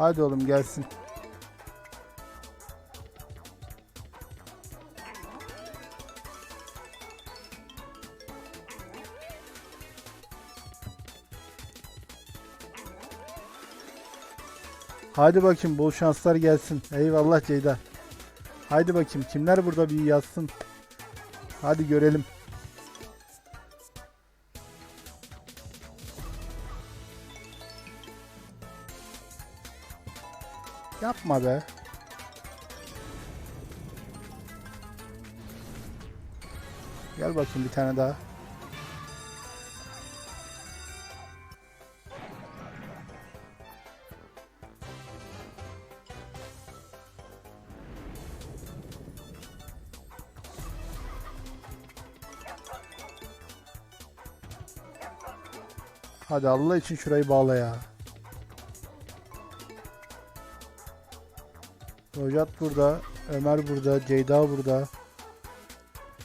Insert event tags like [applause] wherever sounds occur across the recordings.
Hadi oğlum gelsin. Hadi bakayım bol şanslar gelsin. Eyvallah Ceyda. Haydi bakayım kimler burada bir yazsın. Hadi görelim. Yapma be. Gel bakayım bir tane daha. Hadi Allah için şurayı bağla ya. Rojat burada, Ömer burada, Ceyda burada.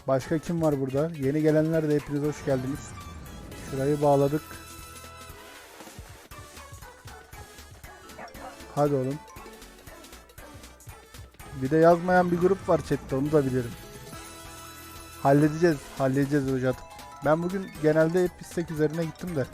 Başka kim var burada? Yeni gelenler de hepiniz hoş geldiniz. Şurayı bağladık. Hadi oğlum. Bir de yazmayan bir grup var chatte onu da bilirim. Halledeceğiz, halledeceğiz Rojat. Ben bugün genelde hep istek üzerine gittim de.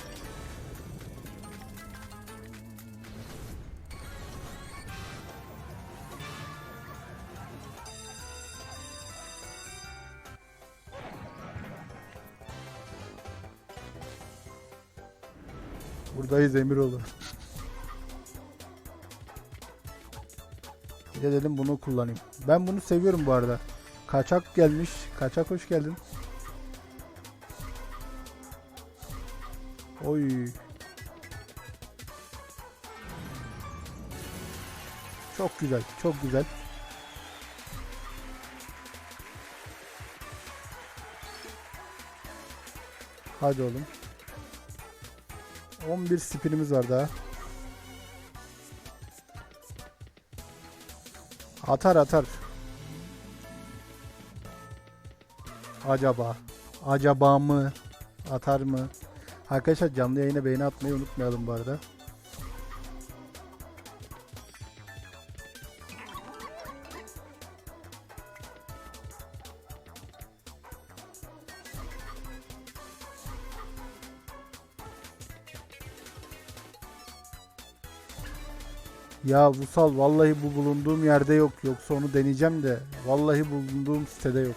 Buradayız Emiroğlu. Bir de dedim bunu kullanayım. Ben bunu seviyorum bu arada. Kaçak gelmiş. Kaçak hoş geldin. Oy. Çok güzel. Çok güzel. Hadi oğlum. 11 spinimiz var daha. Atar atar. Acaba. Acaba mı? Atar mı? Arkadaşlar canlı yayına beğeni atmayı unutmayalım bu arada. Ya Vusal vallahi bu bulunduğum yerde yok. Yoksa onu deneyeceğim de. Vallahi bulunduğum sitede yok.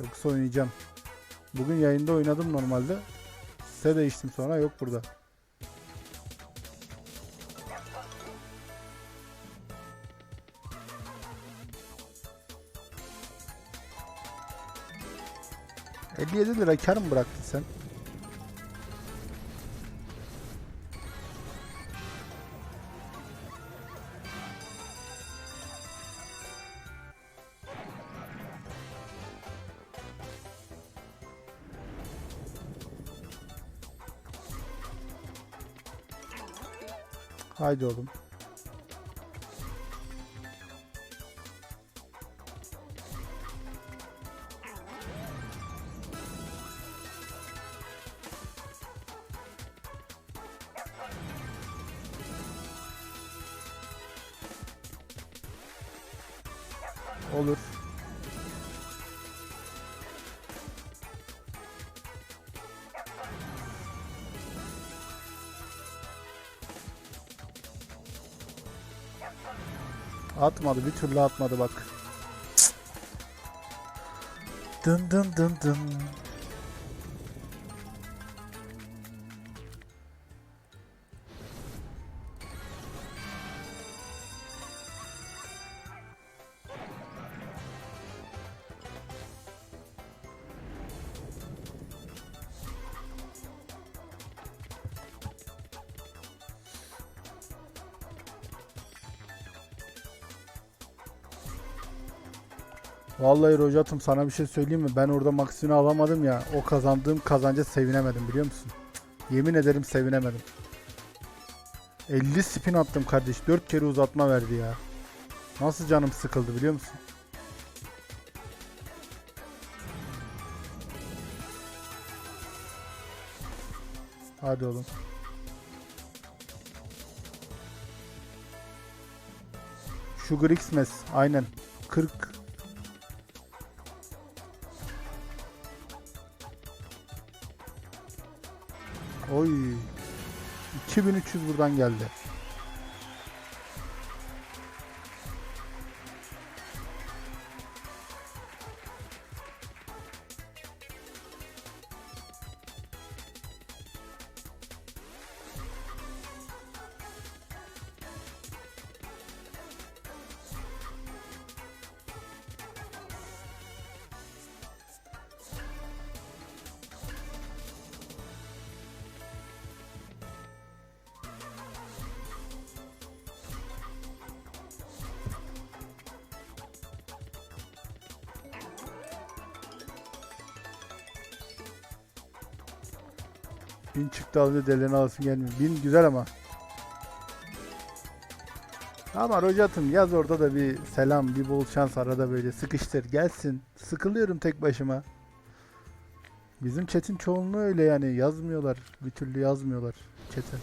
Yoksa oynayacağım. Bugün yayında oynadım normalde. Site değiştim sonra yok burada. ...57 lira kar mı bıraktın sen? Haydi oğlum. Olur. Atmadı bir türlü atmadı bak. Dın dın dın dın. Vallahi Rojat'ım sana bir şey söyleyeyim mi? Ben orada maksimini alamadım ya. O kazandığım kazanca sevinemedim biliyor musun? Yemin ederim sevinemedim. 50 spin attım kardeş. 4 kere uzatma verdi ya. Nasıl canım sıkıldı biliyor musun? Hadi oğlum. Sugar Xmas. Aynen. 40. Oy. 2300 buradan geldi. Bin çıktı alınca deliğine alasın gelmiyor. Bin güzel ama. Ama Rojat'ım yaz orada da bir selam, bir bol şans arada böyle sıkıştır gelsin. Sıkılıyorum tek başıma. Bizim chat'in çoğunluğu öyle yani yazmıyorlar. Bir türlü yazmıyorlar chat'e.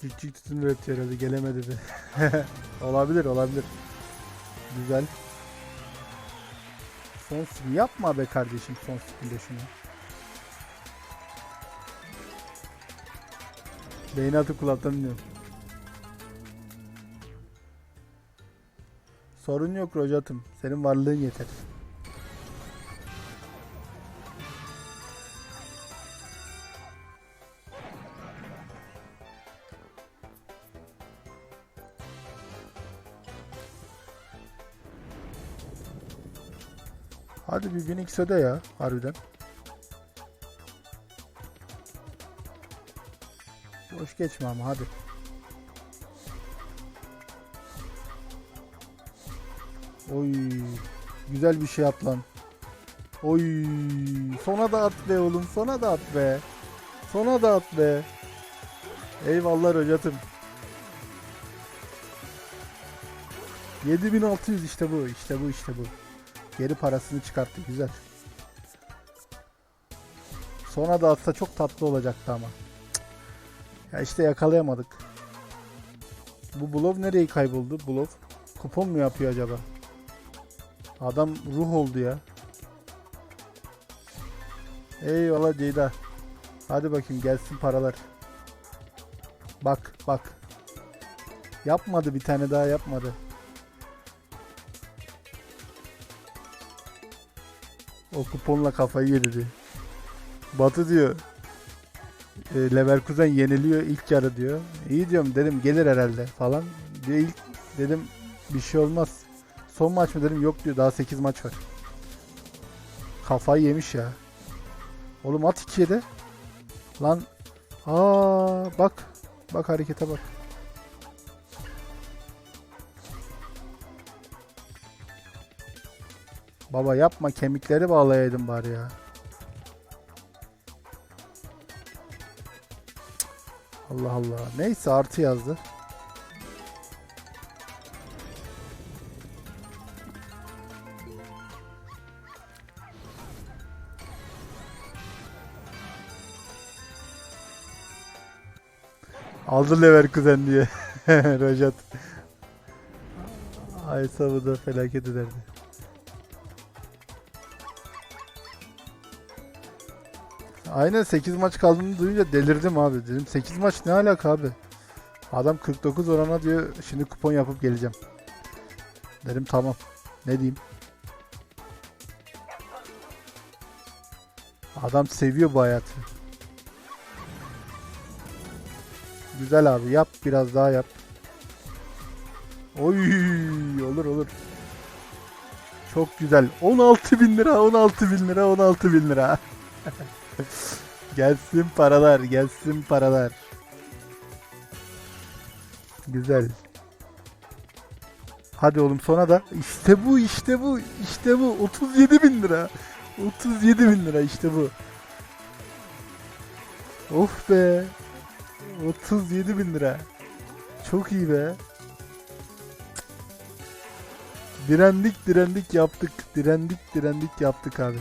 Küçük tutun üretiyor herhalde gelemedi de. [laughs] olabilir olabilir. Güzel. Son spin yapma be kardeşim son spinde şunu. Beyni atıp kulaktan Sorun yok Rojat'ım. Senin varlığın yeter. Hadi bir 1000x öde ya harbiden. Boş geçme ama hadi. Oy güzel bir şey lan. Oy sona da at be oğlum sona da at be. Sona da at be. Eyvallah hocatım. 7600 işte bu işte bu işte bu. Geri parasını çıkarttı güzel. Sona da atsa çok tatlı olacaktı ama. Ya işte yakalayamadık. Bu Bulov nereye kayboldu? Bulov. Kupon mu yapıyor acaba? Adam ruh oldu ya. Eyvallah Ceyda. Hadi bakayım gelsin paralar. Bak bak. Yapmadı bir tane daha yapmadı. O kuponla kafayı yedi. Batı diyor. E, Leverkusen yeniliyor ilk yarı diyor. İyi diyorum dedim gelir herhalde falan. Diyor ilk dedim bir şey olmaz. Son maç mı dedim yok diyor daha 8 maç var. Kafayı yemiş ya. Oğlum at 2'ye de. Lan aa bak bak harekete bak. Baba yapma kemikleri bağlayaydın bari ya. Allah Allah. Neyse artı yazdı. Aldı Leverkusen diye. [laughs] Rojat. Ay da felaket ederdi. Aynen 8 maç kaldığını duyunca delirdim abi. Dedim 8 maç ne alaka abi? Adam 49 orana diyor şimdi kupon yapıp geleceğim. Dedim tamam. Ne diyeyim? Adam seviyor bu hayatı. Güzel abi yap biraz daha yap. Oy olur olur. Çok güzel. 16 bin lira, 16 bin lira, 16 bin lira. [laughs] [laughs] gelsin paralar, gelsin paralar. Güzel. Hadi oğlum sona da. İşte bu, işte bu, işte bu. 37 bin lira. 37 bin lira işte bu. Of be. 37 bin lira. Çok iyi be. Direndik direndik yaptık. Direndik direndik yaptık abi.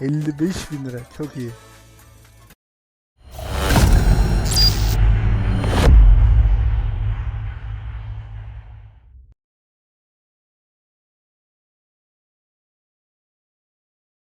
55 bin lira. Çok iyi.